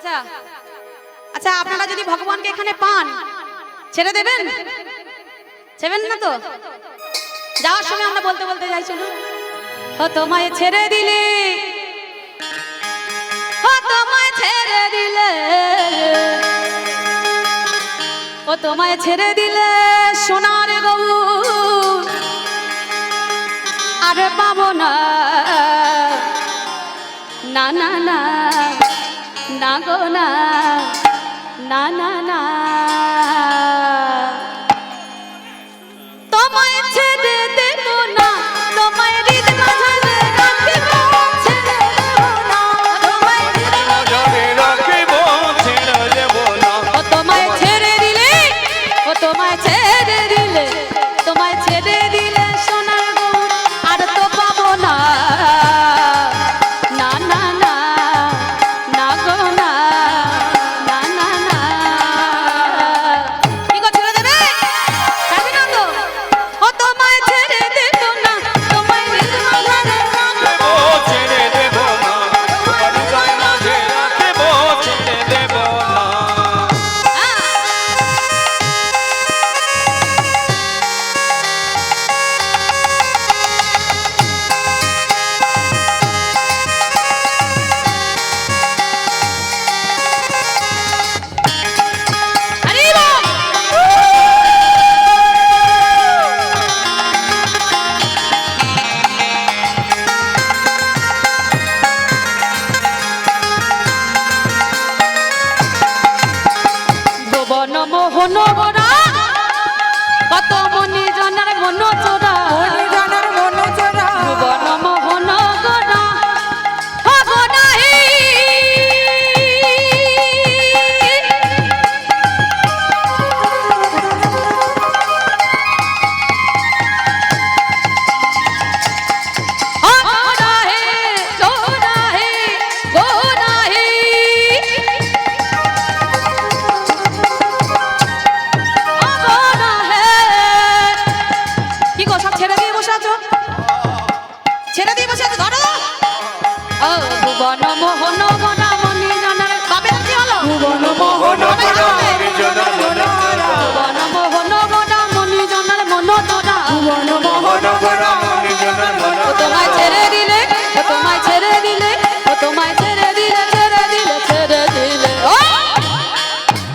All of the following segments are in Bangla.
আচ্ছা। আচ্ছা আপনারা যদি ভগবানকে এখানে পান, ছেড়ে দেবেন? ছেড়েবেন না তো? যাওয়ার সময় আমরা বলতে বলতে যাই, চলুন। ও, তোমায় ছেড়ে দিলে। ও, তোমায় ছেড়ে দিলে। ও, তোমায় ছেড়ে দিলে, সোনার গৌ আর পাবো না। না না না। না গো না না না না।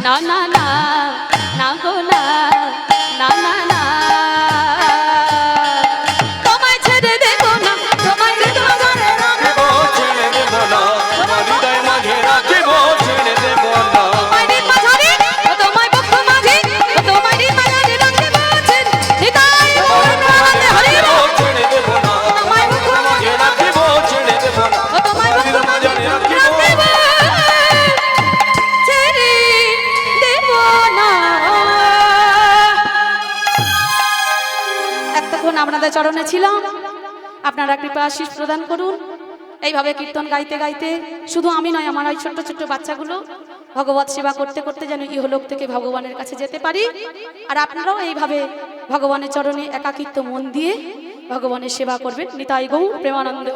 না না না না না। এতক্ষণ আপনাদের চরণে ছিলাম। আপনারা কৃপা আশীষ প্রদান করুন। এইভাবে কীর্তন গাইতে গাইতে, শুধু আমি নয়, আমার ওই ছোট্ট ছোট্ট বাচ্চাগুলো ভগবত সেবা করতে করতে যেন ইহলোক থেকে ভগবানের কাছে যেতে পারি। আর আপনারাও এইভাবে ভগবানের চরণে একাকিত্ব মন দিয়ে ভগবানের সেবা করবেন। নিতাই গৌ প্রেমানন্দ